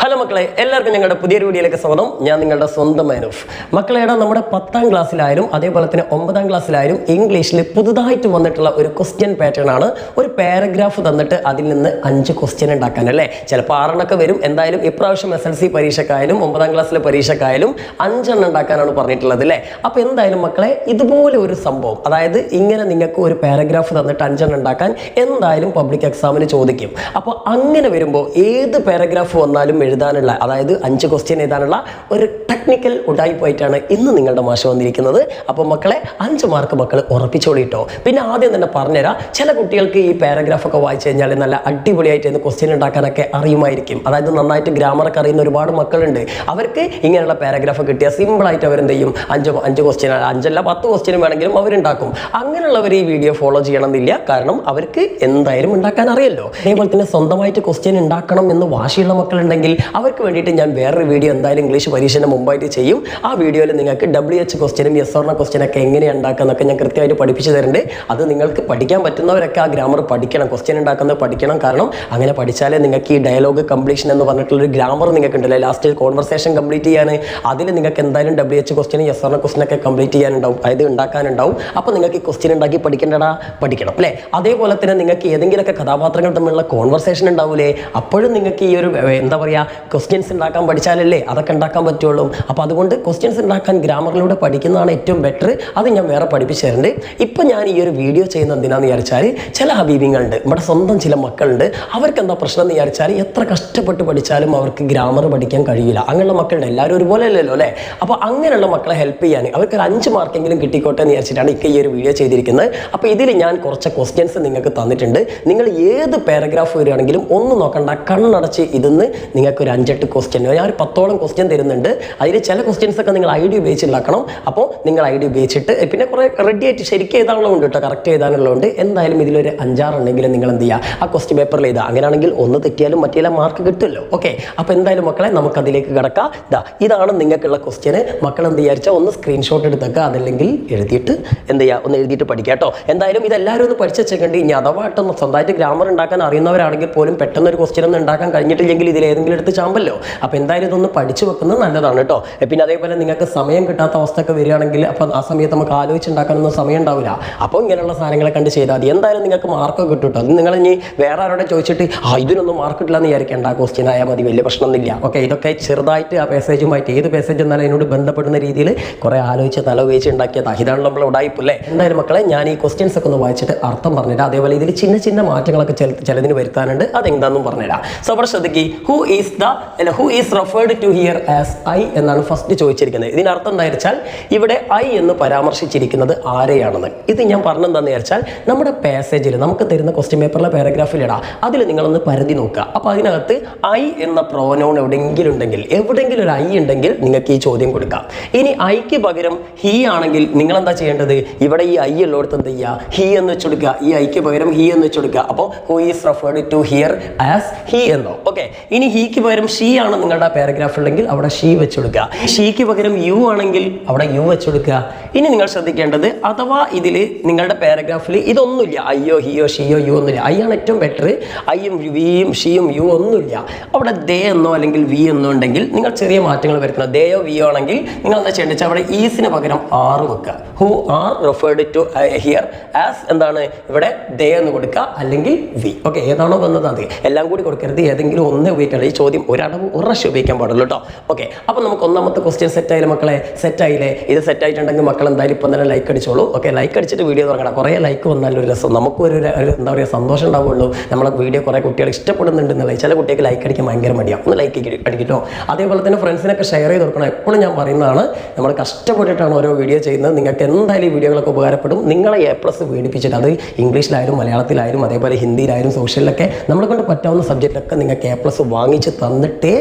Hello മക്കളെ എല്ലാവർക്കും ഞങ്ങളുടെ പുതിയൊരു വീഡിയോയിലേക്ക് സ്വാഗതം. ഞാൻ നിങ്ങളുടെ സ്വന്തം മാനൂഫ് മക്കളെടാ നമ്മുടെ പത്താം ക്ലാസ്സിലായാലും അതേപോലെ തന്നെ ഒമ്പതാം ക്ലാസ്സിലായാലും ഇംഗ്ലീഷിൽ പുതുതായിട്ട് വന്നിട്ടുള്ള ഒരു ക്വസ്റ്റ്യൻ പാറ്റേൺ ആണ് ഒരു പാരഗ്രാഫ് തന്നിട്ട് അതിൽ നിന്ന് അഞ്ച് ക്വസ്റ്റ്യൻ ഉണ്ടാക്കാൻ അല്ലേ? ചിലപ്പോൾ ആറെണ്ണൊക്കെ വരും. എന്തായാലും ഇപ്രാവശ്യം എസ് എൽ സി പരീക്ഷക്കായാലും ഒമ്പതാം ക്ലാസ്സിലെ പരീക്ഷക്കായാലും അഞ്ചെണ്ണം ഉണ്ടാക്കാനാണ് പറഞ്ഞിട്ടുള്ളത് അല്ലേ? അപ്പോൾ എന്തായാലും മക്കളെ ഇതുപോലെ ഒരു സംഭവം അതായത് ഇങ്ങനെ നിങ്ങൾക്ക് ഒരു പാരഗ്രാഫ് തന്നിട്ട് അഞ്ചെണ്ണം ഉണ്ടാക്കാൻ എന്തായാലും പബ്ലിക് എക്സാമിന് ചോദിക്കും. അപ്പോൾ അങ്ങനെ വരുമ്പോൾ ഏത് പാരഗ്രാഫ് വന്നാലും എഴുതാനുള്ള അതായത് അഞ്ച് ക്വസ്റ്റ്യൻ എഴുതാനുള്ള ഒരു ടെക്നിക്കൽ ഉണ്ടായിപ്പോയിട്ടാണ് ഇന്ന് നിങ്ങളുടെ മാഷ് വന്നിരിക്കുന്നത്. അപ്പോൾ മക്കളെ അഞ്ച് മാർക്ക് മക്കൾ ഉറപ്പിച്ചോളിട്ടോ പിന്നെ ആദ്യം തന്നെ പറഞ്ഞുതരാം ചില കുട്ടികൾക്ക് ഈ പാരഗ്രാഫൊക്കെ വായിച്ചു കഴിഞ്ഞാൽ നല്ല അടിപൊളിയായിട്ട് ക്വസ്റ്റ്യൻ ഉണ്ടാക്കാനൊക്കെ അറിയുമായിരിക്കും. അതായത് നന്നായിട്ട് ഗ്രാമറൊക്കെ അറിയുന്ന ഒരുപാട് മക്കളുണ്ട്. അവർക്ക് ഇങ്ങനെയുള്ള പാരഗ്രാഫ് കിട്ടിയാൽ സിമ്പിളായിട്ട് അവരെന്ത് ചെയ്യും അഞ്ച് അഞ്ച് ക്വസ്റ്റ്യൻ അഞ്ചല്ല പത്ത് ക്വസ്റ്റ്യൻ വേണമെങ്കിലും അവരുണ്ടാക്കും. അങ്ങനെയുള്ളവർ ഈ വീഡിയോ ഫോളോ ചെയ്യണമെന്നില്ല. കാരണം അവർക്ക് എന്തായാലും ഉണ്ടാക്കാൻ അറിയല്ലോ. അതേപോലെ തന്നെ സ്വന്തമായിട്ട് ക്വസ്റ്റ്യൻ ഉണ്ടാക്കണം എന്ന് വാശിയുള്ള മക്കളുണ്ടെങ്കിൽ അവർക്ക് വേണ്ടിയിട്ട് ഞാൻ വേറൊരു വീഡിയോ എന്തായാലും ഇംഗ്ലീഷ് പരീക്ഷന് മുമ്പായിട്ട് ചെയ്യും. ആ വീഡിയോയിൽ നിങ്ങൾക്ക് ഡബ്ല്യു എച്ച് ക്വസ്റ്റ്യനും എസ് ഓർണ ക്വസ്റ്റ്യൻ എങ്ങനെ ഉണ്ടാക്കുന്നൊക്കെ ഞാൻ കൃത്യമായിട്ട് പഠിപ്പിച്ചു തരുന്നുണ്ട്. അത് നിങ്ങൾക്ക് പഠിക്കാൻ പറ്റുന്നവരൊക്കെ ആ ഗ്രാമർ പഠിക്കണം ക്വസ്റ്റ്യൻ ഉണ്ടാക്കുന്നത് പഠിക്കണം. കാരണം അങ്ങനെ പഠിച്ചാലേ നിങ്ങൾക്ക് ഈ ഡയലോഗ് കംപ്ലീഷൻ എന്ന് പറഞ്ഞിട്ടുള്ള ഒരു ഗ്രാമർ നിങ്ങൾക്ക് ഉണ്ടല്ലോ. ലാസ്റ്റ് കോൺവെർസേഷൻ കംപ്ലീറ്റ് ചെയ്യാൻ അതിൽ നിങ്ങൾക്ക് എന്തായാലും ഡബ്ല്യു എച്ച് ക്വസ്റ്റ്യനും എസ് ഓർണ ക്വസ്റ്റ്യൻ ഒക്കെ കംപ്ലീറ്റ് ചെയ്യാനുണ്ടാവും. അതായത് ഉണ്ടാക്കാനുണ്ടാവും. അപ്പോൾ നിങ്ങൾക്ക് ഈ ക്വസ്റ്റ്യൻ ഉണ്ടാക്കി പഠിക്കേണ്ടടാ പഠിക്കണം അല്ലേ? അതേപോലെ തന്നെ നിങ്ങൾക്ക് ഏതെങ്കിലുമൊക്കെ കഥാപാത്രങ്ങൾ തമ്മിലുള്ള കോൺവെർസേഷൻ ഉണ്ടാവില്ലേ അപ്പോഴും നിങ്ങൾക്ക് ഈ ഒരു എന്താ പറയുക ക്വസ്റ്റ്യൻസ് ഉണ്ടാക്കാൻ പഠിച്ചാലല്ലേ അതൊക്കെ ഉണ്ടാക്കാൻ പറ്റുള്ളൂ. അപ്പോൾ അതുകൊണ്ട് ക്വസ്റ്റ്യൻസ് ഉണ്ടാക്കാൻ ഗ്രാമറിലൂടെ പഠിക്കുന്നതാണ് ഏറ്റവും ബെറ്റർ അത് ഞാൻ വേറെ പഠിപ്പിച്ചു തരുന്നുണ്ട് ഇപ്പം ഞാൻ ഈ ഒരു വീഡിയോ ചെയ്യുന്ന എന്തിനാന്ന് വിചാരിച്ചാൽ ചില ഹബീബിങ്ങളുണ്ട് നമ്മുടെ സ്വന്തം ചില മക്കളുണ്ട്. അവർക്ക് എന്താ പ്രശ്നം എന്ന് വിചാരിച്ചാൽ എത്ര കഷ്ടപ്പെട്ട് പഠിച്ചാലും അവർക്ക് ഗ്രാമർ പഠിക്കാൻ കഴിയില്ല. അങ്ങനെയുള്ള മക്കളുണ്ട് എല്ലാവരും ഒരുപോലെ അല്ലല്ലോ അല്ലേ? അപ്പോൾ അങ്ങനെയുള്ള മക്കളെ ഹെൽപ്പ് ചെയ്യാൻ അവർക്ക് ഒരു അഞ്ച് മാർക്കെങ്കിലും കിട്ടിക്കോട്ടെ എന്ന് വിചാരിച്ചിട്ടാണ് ഇക്ക ഈ ഒരു വീഡിയോ ചെയ്തിരിക്കുന്നത്. അപ്പോൾ ഇതിൽ ഞാൻ കുറച്ച് ക്വസ്റ്റ്യൻസ് നിങ്ങൾക്ക് തന്നിട്ടുണ്ട്. നിങ്ങൾ ഏത് പാരഗ്രാഫ് വരികയാണെങ്കിലും ഒന്ന് നോക്കണ്ട കണ്ണടച്ച് ഇതിന്ന് ഒരു അഞ്ചെട്ട് ക്വസ്റ്റ്യൻ ഞാൻ ഒരു പത്തോളം ക്വസ്റ്റ്യൻ തരുന്നുണ്ട്. അതിൽ ചില ക്വസ്റ്റ്യൻസ് ഒക്കെ നിങ്ങൾ ഐ ഡി ഉപയോഗിച്ച് ഉണ്ടാക്കണം അപ്പോൾ നിങ്ങൾ ഐ ഡി ഉപയോഗിച്ചിട്ട് പിന്നെ കുറേ റെഡി ആയിട്ട് ശരിക്കും എഴുതാനുള്ളതുണ്ട് കേട്ടോ കറക്റ്റ് എഴുതാനുള്ളതുകൊണ്ട് എന്തായാലും ഇതിലൊരു അഞ്ചാറുണ്ടെങ്കിലും നിങ്ങൾ എന്ത് ചെയ്യുക ആ ക്വസ്റ്റ്യൻ പേപ്പറിൽ എഴുതുക അങ്ങനെയാണെങ്കിൽ ഒന്ന് തെറ്റിയാലും മറ്റേ മാർക്ക് കിട്ടുമല്ലോ. ഓക്കെ അപ്പോൾ എന്തായാലും മക്കളെ നമുക്ക് അതിലേക്ക് കിടക്കാം. ഇതാ ഇതാണ് നിങ്ങൾക്കുള്ള ക്വസ്റ്റ്യന് മക്കൾ എന്ത് വിചാരിച്ചാൽ ഒന്ന് സ്ക്രീൻഷോട്ട് എടുത്തേക്കുക അതല്ലെങ്കിൽ എഴുതിയിട്ട് എന്ത് ചെയ്യുക ഒന്ന് എഴുതിയിട്ട് പഠിക്കുക കേട്ടോ എന്തായാലും ഇതെല്ലാവരും ഒന്ന് പഠിച്ചു വെച്ചിട്ടുണ്ട് ഇനി അഥവാ സ്വന്തമായിട്ട് ഗ്രാമർ ഉണ്ടാക്കാൻ അറിയുന്നവരാണെങ്കിൽ പോലും പെട്ടെന്ന് ഒരു ക്വസ്റ്റ്യൻ ഒന്നും ഉണ്ടാക്കാൻ കഴിഞ്ഞിട്ടില്ലെങ്കിൽ ഇതിൽ ഏതെങ്കിലും എടുത്ത് ചാമ്പല്ലോ. അപ്പോൾ എന്തായാലും ഇതൊന്ന് പഠിച്ചു വെക്കുന്നത് നല്ലതാണ് കേട്ടോ. പിന്നെ അതേപോലെ നിങ്ങൾക്ക് സമയം കിട്ടാത്ത അവസ്ഥയൊക്കെ വരികയാണെങ്കിൽ അപ്പോൾ ആ സമയത്ത് നമുക്ക് ആലോചിച്ചുണ്ടാക്കാനൊന്നും സമയം ഉണ്ടാവില്ല. അപ്പോൾ ഇങ്ങനെയുള്ള സാധനങ്ങളെ കണ്ട് ചെയ്താൽ മതി. എന്തായാലും നിങ്ങൾക്ക് മാർക്കൊക്കെ കിട്ടും അത് നിങ്ങൾ ഇനി വേറെ ആരോടെ ചോദിച്ചിട്ട് ആ ഇതിനൊന്നും മാർക്ക് കിട്ടില്ല എന്ന് വിചാരിക്കേണ്ട ക്വസ്റ്റ്യൻ ആയാൽ മതി വലിയ പ്രശ്നമൊന്നുമില്ല. ഓക്കെ ഇതൊക്കെ ചെറുതായിട്ട് ആ മെസ്സേജുമായിട്ട് ഏത് മെസ്സേജ് എന്നാലും അതിനോട് ബന്ധപ്പെടുന്ന രീതിയിൽ കുറേ ആലോചിച്ച് തല ഉപയോഗിച്ച് ഉണ്ടാക്കിയതാണ് ഇതാണ് നമ്മൾ ഉടായിപ്പല്ലേ എന്തായാലും മക്കളെ ഞാൻ ഈ ക്വസ്റ്റ്യൻസ് ഒക്കെ ഒന്ന് വായിച്ചിട്ട് അർത്ഥം പറഞ്ഞുതരാം. അതേപോലെ ഇതിൽ ചിന്ന ചിന്ന മാറ്റങ്ങളൊക്കെ ചില ചിലതിന് വരുത്താനുണ്ട്. അതെന്താണെന്നും പറഞ്ഞുതരാം. സോ അവിടെ ശ്രദ്ധിക്കുക who is the who is referred to here as I എന്നാണ് ഫസ്റ്റ് ചോദിച്ചിരിക്കുന്നത്. ഇതിനർത്ഥം എന്താ വെച്ചാൽ ഇവിടെ ഐ എന്ന് പരാമർശിച്ചിരിക്കുന്നത് ആരെയാണെന്ന്. ഇത് ഞാൻ പറഞ്ഞെന്താന്ന് വെച്ചാൽ നമ്മുടെ പാസേജിൽ നമുക്ക് തരുന്ന ക്വസ്റ്റ്യൻ പേപ്പറിലെ പാരഗ്രാഫിലിടാ അതിൽ നിങ്ങളൊന്ന് പരതി നോക്കുക. അപ്പോൾ അതിനകത്ത് ഐ എന്ന പ്രോനോൺ എവിടെയെങ്കിലും ഉണ്ടെങ്കിൽ എവിടെയെങ്കിലും ഒരു ഐ ഉണ്ടെങ്കിൽ നിങ്ങൾക്ക് ഈ ചോദ്യം കൊടുക്കാം. ഇനി ഐക്ക് പകരം ഹി ആണെങ്കിൽ നിങ്ങൾ എന്താ ചെയ്യേണ്ടത്? ഇവിടെ ഈ ഐ ഉള്ളിടത്ത് എന്ത് ചെയ്യുക? ഹി എന്ന് വെച്ചെടുക്കുക ഈ ഐക്ക് പകരം ഹി എന്ന് വെച്ചെടുക്കുക അപ്പോൾ who is referred to here as he എന്നോ? ഓക്കെ ഇനി ഹീക്ക് പകരം ഷീ ആണ് നിങ്ങളുടെ പാരഗ്രാഫ് ഉണ്ടെങ്കിൽ അവിടെ ഷീ വെച്ചെടുക്കുക. ഷീക്ക് പകരം യു ആണെങ്കിൽ അവിടെ യു വെച്ചെടുക്കുക. ഇനി നിങ്ങൾ ശ്രദ്ധിക്കേണ്ടത് അഥവാ ഇതിൽ നിങ്ങളുടെ പാരഗ്രാഫിൽ ഇതൊന്നുമില്ല. അയ്യോ ഹിയോ ഷിയോ യു ഒന്നുമില്ല. ഐ ആണ് ഏറ്റവും ബെറ്റർ ഐയും വിയും ഷിയും യു ഒന്നുമില്ല. അവിടെ ദേ എന്നോ അല്ലെങ്കിൽ വി എന്നോ ഉണ്ടെങ്കിൽ നിങ്ങൾ ചെറിയ മാറ്റങ്ങൾ വരുത്തണം. ദേയോ വിയോ ആണെങ്കിൽ നിങ്ങൾ എന്താ ചെയ്യേണ്ടത് അവിടെ ഈസിന് പകരം ആറ് വെക്കുക. Who are referred to here as എന്താണ്? ഇവിടെ ദേ എന്ന് കൊടുക്കുക അല്ലെങ്കിൽ വി. ഓക്കെ ഏതാണോ വന്നത് അത്. എല്ലാം കൂടി കൊടുക്കരുത്. ഏതെങ്കിലും ഒന്ന് ഉപയോഗിക്കണം ചോദ്യം ഒരടവ് ഒരു പ്രാവശ്യം ഉപയോഗിക്കാൻ പാടുള്ളൂ കേട്ടോ ഓക്കെ അപ്പോൾ നമുക്ക് ഒന്നാമത്തെ ക്വസ്റ്റ്യൻ സെറ്റ് ആയില്ലേ മക്കളെ? സെറ്റ് ആയില്ലേ? ഇത് സെറ്റ് ആയിട്ടുണ്ടെങ്കിൽ മക്കൾ എന്തായാലും ഇപ്പം തന്നെ ലൈക്ക് അടിച്ചോളൂ. ഓക്കെ ലൈക്ക് അടിച്ചിട്ട് വീഡിയോ തുടങ്ങണം. കുറേ ലൈക്ക് വന്നാലും ഒരു രസം. നമുക്ക് ഒരു എന്താ പറയുക സന്തോഷം ഉണ്ടാവുള്ളൂ. നമ്മളെ വീഡിയോ കുറേ കുട്ടികൾ ഇഷ്ടപ്പെടുന്നുണ്ടെന്നുള്ള ചില കുട്ടികൾക്ക് ലൈക്ക് അടിക്കാൻ ഭയങ്കര മടിയാണ് ഒന്ന് ലൈക്ക് അടിക്കട്ടോ. അതേപോലെ തന്നെ ഫ്രണ്ട്സിനൊക്കെ ഷെയർ ചെയ്ത് കൊടുക്കണം. എപ്പോഴും ഞാൻ പറയുന്നതാണ് നമ്മൾ കഷ്ടപ്പെട്ടിട്ടാണ് ഓരോ വീഡിയോ ചെയ്യുന്നത്. നിങ്ങൾക്ക് എന്തായാലും ഈ വീഡിയോകളൊക്കെ ഉപകാരപ്പെടും. നിങ്ങളെ എ പ്ലസ് പേടിപ്പിച്ചിട്ട് അത് ഇംഗ്ലീഷിലായാലും മലയാളത്തിലായാലും അതേപോലെ ഹിന്ദിയിലായാലും സോഷ്യലിലൊക്കെ നമ്മളെ കൊണ്ട് പറ്റാവുന്ന സബ്ജക്റ്റിലൊക്കെ നിങ്ങൾക്ക് എ പ്ലസ് വാങ്ങിച്ച് തന്നിട്ടേ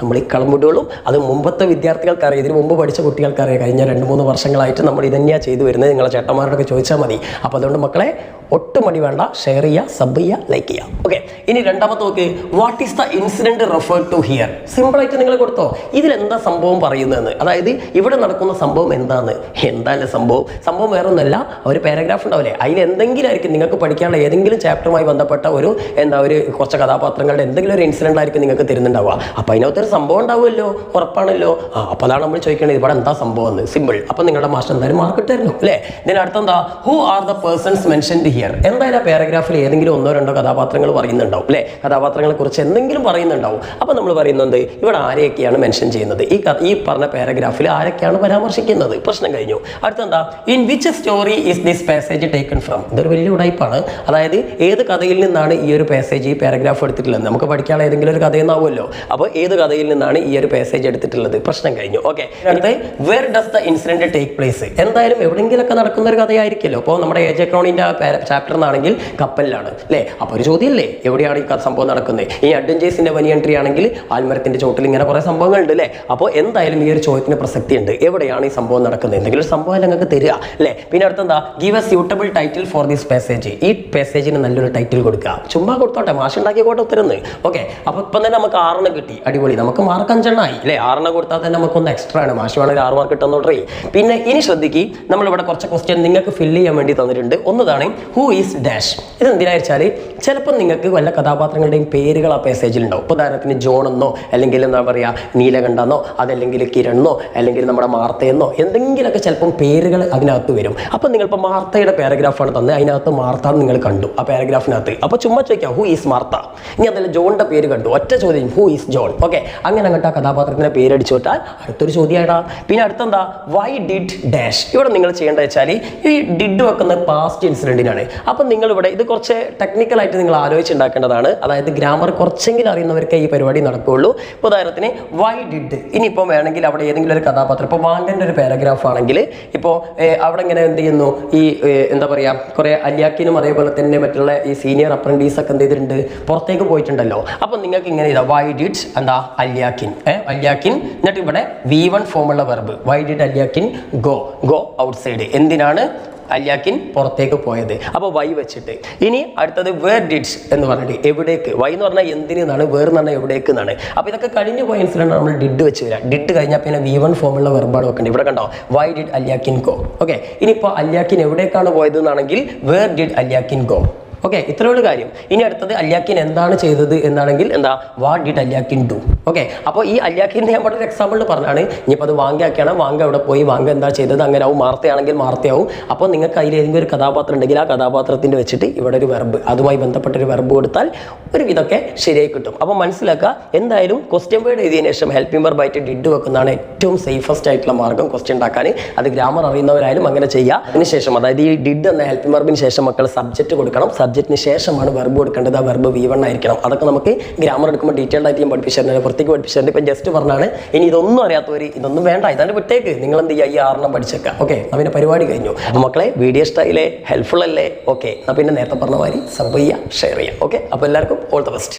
നമ്മൾ ഈ കളമുടുകളും അത് മുമ്പത്തെ വിദ്യാർത്ഥികൾക്കറിയാം. ഇതിന് മുമ്പ് പഠിച്ച കുട്ടികൾക്കറിയാം. കഴിഞ്ഞ രണ്ട് മൂന്ന് വർഷങ്ങളായിട്ട് നമ്മൾ ഇതന്നെയാണ് ചെയ്തു വരുന്നത്. നിങ്ങളെ ചേട്ടന്മാരോടൊക്കെ ചോദിച്ചാൽ മതി. അപ്പോൾ അതുകൊണ്ട് മക്കളെ ഒട്ടും മടി വേണ്ട. ഷെയർ ചെയ്യുക സബ് ചെയ്യുക ലൈക്ക് ചെയ്യുക. ഓക്കെ ഇനി രണ്ടാമത്തെ നോക്ക്. What is the incident refer to here സിമ്പിളായിട്ട് നിങ്ങൾ കൊടുത്തോ. ഇതിൽ എന്താ സംഭവം പറയുന്നതെന്ന്? അതായത് ഇവിടെ നടക്കുന്ന സംഭവം എന്താണ് എന്താണ് സംഭവം? സംഭവം വേറെ ഒന്നല്ല ഒരു പാരഗ്രാഫ് ഉണ്ടാവില്ലേ? അതിൽ എന്തെങ്കിലും ആയിരിക്കും നിങ്ങൾക്ക് പഠിക്കാനുള്ള ഏതെങ്കിലും ചാപ്റ്ററുമായി ബന്ധപ്പെട്ട ഒരു എന്താ ഒരു കുറച്ച് കഥാപാത്രങ്ങളുടെ എന്തെങ്കിലും ഒരു ഇൻസിഡന്റ് ആയിരിക്കും നിങ്ങൾക്ക് തരുന്നുണ്ടാവുക. അപ്പോൾ അതിനകത്തൊരു സംഭവം ഉണ്ടാവുമല്ലോ? ഉറപ്പാണല്ലോ? ആ അപ്പോൾ അതാണ് നമ്മൾ ചോദിക്കേണ്ടത് ഇവിടെ എന്താ സംഭവം എന്ന്. സിമ്പിൾ അപ്പോൾ നിങ്ങളുടെ മാസ്റ്റർ എന്തായാലും മാർക്ക് ഇട്ടായിരുന്നു അല്ലേ? ഇതിന് അടുത്തെന്താ? Who are the persons mentioned here എന്തായാലും ആ പാരഗ്രാഫിൽ ഏതെങ്കിലും ഒന്നോ രണ്ടോ കഥാപാത്രങ്ങൾ പറയുന്നുണ്ടാവും അല്ലേ? കഥാപാത്രങ്ങളെ കുറിച്ച് എന്തെങ്കിലും പറയുന്നുണ്ടാവും. അപ്പോൾ നമ്മൾ പറയുന്നത് ഇവിടെ ആരെയൊക്കെയാണ് മെൻഷൻ ചെയ്യുന്നത്? ഈ ഈ പറഞ്ഞ പാരഗ്രാഫിൽ ആരൊക്കെയാണ് പരാമർശിക്കുന്നത്? പ്രശ്നം കഴിഞ്ഞു. അടുത്തെന്താ? In which story is this passage taken from ഇതൊരു വലിയ ഉടായ്പാണ് അതായത് ഏത് കഥയിൽ നിന്നാണ് ഈ ഒരു പാസേജ് ഈ പാരഗ്രാഫ് എടുത്തിട്ടുള്ളത്? നമുക്ക് പഠിക്കാനുള്ള ഏതെങ്കിലും ഒരു കഥയെന്നാവുമല്ലോ അപ്പോൾ ഏത് കഥയിൽ നിന്നാണ് ഈ ഒരു പാസേജ് എടുത്തിട്ടുള്ളത്. പ്രശ്നം കഴിഞ്ഞു. ഓക്കെ അടുത്ത where does the incident take place എന്തായാലും എവിടെയെങ്കിലൊക്കെ നടക്കുന്ന ഒരു കഥയായിരിക്കല്ലോ അപ്പോൾ നമ്മുടെ എ ജെ ക്രോണിന്റെ ചാപ്റ്റർ എന്നാണെങ്കിൽ കപ്പലിലാണ്. അല്ലേ അപ്പോൾ ഒരു ചോദ്യമല്ലേ എവിടെയാണ് ഈ സംഭവം നടക്കുന്നത്? ഈ അഡ്വഞ്ചേഴ്സിന്റെ വലിയ എൻട്രി ആണെങ്കിൽ ആൽമരത്തിന്റെ ചോട്ടിൽ ഇങ്ങനെ കുറേ സംഭവങ്ങളുണ്ട് അല്ലേ അപ്പോൾ എന്തായാലും ഈ ഒരു ചോദ്യത്തിന് പ്രസക്തി ഉണ്ട് എവിടെയാണ് ഈ സംഭവം നടക്കുന്നത്? എന്തെങ്കിലും ഒരു സംഭവം നിങ്ങൾക്ക് തരിക അല്ലേ പിന്നെ അടുത്തെന്താ? Give a suitable title for this passage ഈ പാസേജിന് നല്ലൊരു ടൈറ്റിൽ കൊടുക്കുക. ചുമ്മാ കൊടുത്തോട്ടെ മാഷ് ഉണ്ടാക്കിയ കോട്ടെ ഉത്തരുന്ന് ഓക്കെ അപ്പോൾ ഇപ്പം തന്നെ നമുക്ക് ആറെണ്ണം കിട്ടി. അടിപൊളി. നമുക്ക് മാർക്ക് അഞ്ചെണ്ണമായി അല്ലേ? ആറെണ്ണം കൊടുത്താൽ തന്നെ നമുക്കൊന്ന് എക്സ്ട്രാ ആണ്. മാഷ് വേണമെങ്കിൽ ആറ് മാർക്ക് കിട്ടുന്നോട്ടെ പിന്നെ ഇനി ശ്രദ്ധിക്കുക നമ്മളിവിടെ കുറച്ച് ക്വസ്റ്റ്യൻ നിങ്ങൾക്ക് ഫില്ല് ചെയ്യാൻ വേണ്ടി തന്നിട്ടുണ്ട്. ഒന്നതാണ് ഹൂ ഈസ് ഡാഷ് ഇത് എന്തിനാ വെച്ചാൽ ചിലപ്പോൾ നിങ്ങൾക്ക് വല്ല കഥാപാത്രങ്ങളുടെയും പേരുകൾ ആ പാസേജിൽ ഉണ്ടാവും. ഇപ്പോൾ ഉദാഹരണത്തിന് ജോൺ എന്നോ അല്ലെങ്കിൽ എന്താ പറയുക നീലകണ്ഠെന്നോ അതല്ലെങ്കിൽ കിരണെന്നോ അല്ലെങ്കിൽ നമ്മുടെ മാർത്തയെന്നോ എന്തെങ്കിലുമൊക്കെ ചിലപ്പം പേരുകൾ അതിനകത്ത് വരും. അപ്പം നിങ്ങൾ ഇപ്പോൾ മാർത്തയുടെ പാരഗ്രാഫാണ് തന്നെ അതിനകത്ത് മാർത്ത എന്ന് നിങ്ങൾ കണ്ടു ആ പാരഗ്രാഫിനകത്ത് അപ്പോൾ ചുമ്മാ ചോദിക്കാം ഹൂ ഈസ് മാർത്ത? ഇനി അതല്ല ജോണിന്റെ പേര് കണ്ടു. ഒറ്റ ചോദ്യം ഹൂ ഈസ് ജോൺ? ഓക്കെ അങ്ങനെ അങ്ങോട്ട് ആ കഥാപാത്രത്തിന്റെ പേരടിച്ചു വിട്ടാൽ അടുത്തൊരു ചോദ്യമായിടാ. പിന്നെ അടുത്തെന്താ? വൈ ഡിഡ് ഡാഷ് ഇവിടെ നിങ്ങൾ ചെയ്യേണ്ടത് വെച്ചാൽ ഈ ഡിഡ് വെക്കുന്ന പാസ്റ്റ് ഇൻസിഡന്റിനാണ് അപ്പം നിങ്ങൾ ഇവിടെ ഇത് കുറച്ച് ടെക്നിക്കലായിട്ട് നിങ്ങൾ ആലോചിച്ചുണ്ടാക്കേണ്ടതാണ്. അതായത് ഗ്രാമർ കുറച്ചെങ്കിലും അറിയുന്നവർക്ക് ഈ പരിപാടി നടക്കുകയുള്ളൂ. ഉദാഹരണത്തിന് വൈ ഡിഡ് ഇനിയിപ്പോൾ വേണമെങ്കിൽ അവിടെ ഏതെങ്കിലും ഒരു കഥാപാത്രം ഇപ്പോൾ വാണ്ടന്റെ ഒരു പാരഗ്രാഫ് ആണെങ്കിൽ ഇപ്പോൾ അവിടെ ഇങ്ങനെ എന്ത് ചെയ്യുന്നു? ഈ എന്താ പറയുക കുറേ അല്യാക്കിനും അതേപോലെ തന്നെ മറ്റുള്ള ഈ സീനിയർ അപ്രന്റീസ് ഒക്കെ എന്ത് ചെയ്തിട്ടുണ്ട്? പുറത്തേക്ക് പോയിട്ടുണ്ടല്ലോ. അപ്പം നിങ്ങൾക്ക് ഇങ്ങനെ ഇതാ വൈ ഡിഡ് എന്താ അല്യാക്കിൻ. അല്യാക്കിൻ. എന്നിട്ട് ഇവിടെ V one ഫോമുള്ള verb why did Alyakin go go outside എന്തിനാണ് അല്യാക്കിൻ പുറത്തേക്ക് പോയത്? അപ്പോൾ വൈ വെച്ചിട്ട്. ഇനി അടുത്തത് വേർ ഡിഡ്സ് എന്ന് പറഞ്ഞിട്ട് എവിടേക്ക്? വൈ എന്ന് പറഞ്ഞാൽ എന്തിനാണ് വേർ എന്ന് പറഞ്ഞാൽ എവിടേക്ക് എന്നാണ്. അപ്പോൾ ഇതൊക്കെ കഴിഞ്ഞു പോയ ഇൻസിഡന്റ് നമ്മൾ ഡിഡ് വെച്ച് വരാം. ഡിഡ് കഴിഞ്ഞാൽ പിന്നെ വി വൺ ഫോമുള്ള വെർബാണ് വെക്കേണ്ടത് ഇവിടെ കണ്ടോ? Why did Alyakin go okay ഇനിയിപ്പോൾ അല്യാക്കിൻ എവിടേക്കാണ് പോയത് എന്നാണെങ്കിൽ where did Alyakin go okay ഇത്രയുള്ള കാര്യം. ഇനി അടുത്തത് അല്യാക്കിൻ എന്താണ് ചെയ്തത് എന്നാണെങ്കിൽ എന്താ what did Alyakin do okay അപ്പോൾ ഈ അല്യാക്കിന്റെ ഞാൻ ഒരു എക്സാമ്പിൾ പറഞ്ഞാണ്. ഇനിയിപ്പോൾ അത് വാങ്ങിയാക്കിയാണ് വാങ്ക അവിടെ പോയി? വാങ്ക എന്താ ചെയ്തത്? അങ്ങനെ ആവും. മാർത്തയാണെങ്കിൽ മാർത്തയാവും. അപ്പോൾ നിങ്ങൾക്ക് അതിൽ ഏതെങ്കിലും ഒരു കഥാപാത്രം ഉണ്ടെങ്കിൽ ആ കഥാപാത്രത്തിന്റെ വെച്ചിട്ട് ഇവിടെ ഒരു വെർബ് അതുമായി ബന്ധപ്പെട്ട ഒരു വെർബ് കൊടുത്താൽ ഒരു വിധമൊക്കെ ശരിയായി കിട്ടും. അപ്പോൾ മനസ്സിലാക്കുക എന്തായാലും ക്വസ്റ്റ്യൻ വേർഡ് എഴുതിയതിനു ശേഷം ഹെൽപ്പിംഗ് വെർബ് ആയിട്ട് ഡിഡ് വെക്കുന്നതാണ് ഏറ്റവും സേഫസ്റ്റ് ആയിട്ടുള്ള മാർഗം ക്വസ്റ്റ്യൻ ഉണ്ടാക്കാൻ. അത് ഗ്രാമർ അറിയുന്നവരായാലും അങ്ങനെ ചെയ്യുക അതിനുശേഷം അതായത് ഈ ഡിഡ് എന്ന ഹെൽപ്പിംഗ് വെർബിന് ശേഷം മക്കൾ സബ്ജക്റ്റ് കൊടുക്കണം. സബ്ജക്റ്റിന് ശേഷമാണ് വെർബ് കൊടുക്കേണ്ടത്. ആ വെർബ് വി വൺ ആയിരിക്കണം. അതൊക്കെ നമുക്ക് ഗ്രാമർ എടുക്കുമ്പോൾ ഡീറ്റെയിൽഡ് ആയിട്ട് ഞാൻ പഠിപ്പിച്ചിട്ടുണ്ട് പുറത്തേക്ക് പഠിപ്പിച്ചിട്ടുണ്ട് ഇപ്പം ജസ്റ്റ് പറഞ്ഞാണ്. ഇനി ഇതൊന്നും അറിയാത്തവർ ഇതൊന്നും വേണ്ട. ഇതാണ്ട് വിട്ടേക്ക്. നിങ്ങൾ എന്ത് ചെയ്യുക? ഈ ആറെണ്ണം പഠിച്ചേക്കാം ഓക്കെ പിന്നെ പരിപാടി കഴിഞ്ഞു. അപ്പോൾ മക്കളെ വീഡിയോ ഇഷ്ടമായില്ലേ ഹെൽപ്ഫുൾ അല്ലേ? ഓക്കെ എന്നാൽ പിന്നെ നേരത്തെ പറഞ്ഞ മാതിരി സബ് ചെയ്യുക ഷെയർ ചെയ്യുക. ഓക്കെ അപ്പോൾ എല്ലാവർക്കും ഓൾ ദ ബെസ്റ്റ്